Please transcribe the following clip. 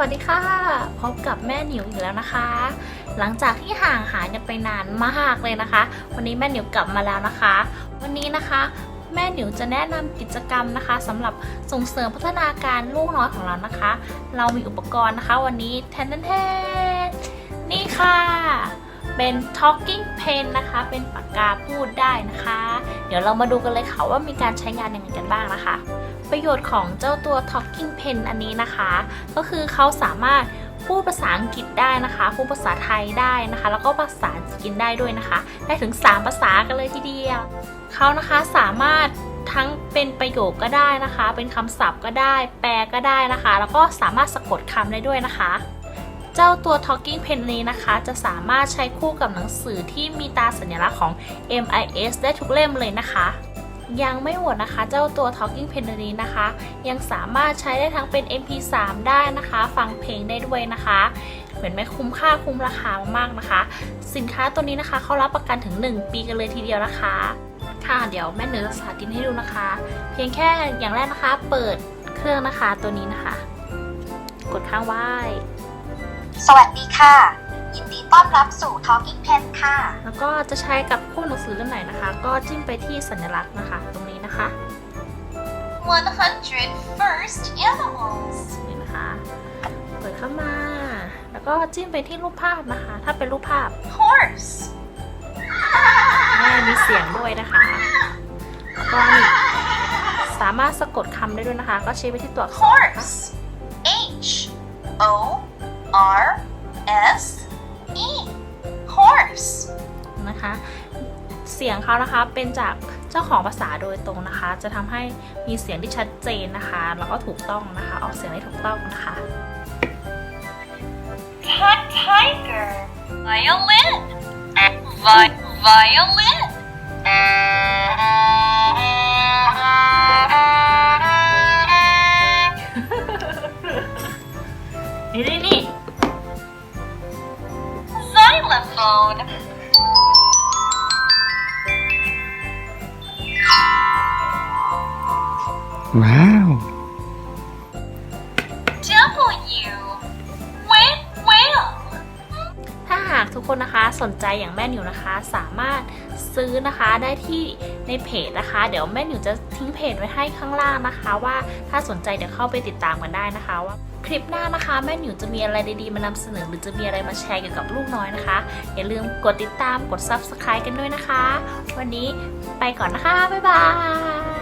วัสดีค่ะ พบกับแม่หนิวอีกแล้วนะคะ หลังจากที่ห่างหายกันไปนานมากเลยนะคะ วันนี้แม่หนิวกลับมาแล้วนะคะ วันนี้นะคะ แม่หนิวจะแนะนำกิจกรรมนะคะสำหรับส่งเสริมพัฒนาการลูกน้อยของเรานะคะ เรามีอุปกรณ์นะคะ วันนี้แทนแทนแทนนี่ค่ะ เป็น talking pen นะคะ เป็นปากกาพูดได้นะคะ เดี๋ยวเรามาดูกันเลยค่ะว่ามีการใช้งานยังไงกันบ้างนะคะ ประโยชน์ของเจ้าตัว talking pen อันนี้นะคะ ก็คือเขาสามารถพูดภาษาอังกฤษได้นะคะพูดภาษาไทยได้นะคะ แล้วก็ภาษาจีนได้ด้วยนะคะ ได้ถึง 3 ภาษากันเลยทีเดียวเขานะคะสามารถทั้งเป็นประโยคก็ได้นะคะ เป็นคำศัพท์ก็ได้ แปลก็ได้นะคะ แล้วก็สามารถสะกดคำได้ด้วยนะคะ เจ้าตัว talking pen นี้นะคะ จะสามารถใช้คู่กับหนังสือที่มีตาสัญลักษณ์ของ MIS ได้ทุกเล่มเลยนะคะ ยังไม่หมดนะคะ เจ้าตัว talking pen อันนี้นะคะ ยังสามารถใช้ได้ทั้งเป็น MP3 ได้นะคะ ฟังเพลงได้ด้วยนะคะเหมือนไหม่คุ้มค่าคุ้มราคามากๆนะคะ สินค้าตัวนี้นะคะเขารับประกันถึง 1 ปีกันเลยทีเดียวนะคะ ค่ะเดี๋ยวแม่เนยจะสาธิตให้ดูนะคะ เพียงแค่อย่างแรกนะคะ เปิดเครื่องนะคะตัวนี้นะคะ กดค้างไว้ สวัสดีค่ะ ยินดีต้อนรับสู่ Talking Pen ค่ะ แล้วก็จะใช้กับคู่หนังสือเล่มไหนนะคะ ก็จิ้มไปที่สัญลักษณ์นะคะตรงนี้นะคะ 100 First Animals นี่นะคะ เปิดเข้ามา แล้วก็จิ้มไปที่รูปภาพนะคะ ถ้าเป็นรูปภาพ Horse แม่มีเสียงด้วยนะคะ แล้วก็นี่สามารถสะกดคำได้ด้วยนะคะ ก็ชี้ไปที่ตัวอักษรนะคะ Horse H O R S E Horse นะคะ เสียงเขานะคะเป็นจาก เจ้าของภาษาโดยตรงนะคะ จะทำให้มีเสียงที่ชัดเจนนะคะ แล้วก็ถูกต้องนะคะ ออกเสียงได้ถูกต้องนะคะ Tiger Violin Vi Violin นี่นี่นี่ Xylophone Wow. W Whale Whale ถ้าหากทุกคนนะคะสนใจอย่างแม่หนิวนะคะ สามารถซื้อนะคะได้ที่ในเพจนะคะ เดี๋ยวแม่หนิวจะทิ้งเพจไว้ให้ข้างล่างนะคะ ว่าถ้าสนใจเดี๋ยวเข้าไปติดตามกันได้นะคะว่าคลิปหน้านะคะแม่หนิวจะมีอะไรดีๆ มานำเสนอ หรือจะมีอะไรมาแชร์เกี่ยวกับลูกน้อยนะคะ อย่าลืมกดติดตามกด subscribe กันด้วยนะคะ วันนี้ไปก่อนนะคะ บ๊ายบาย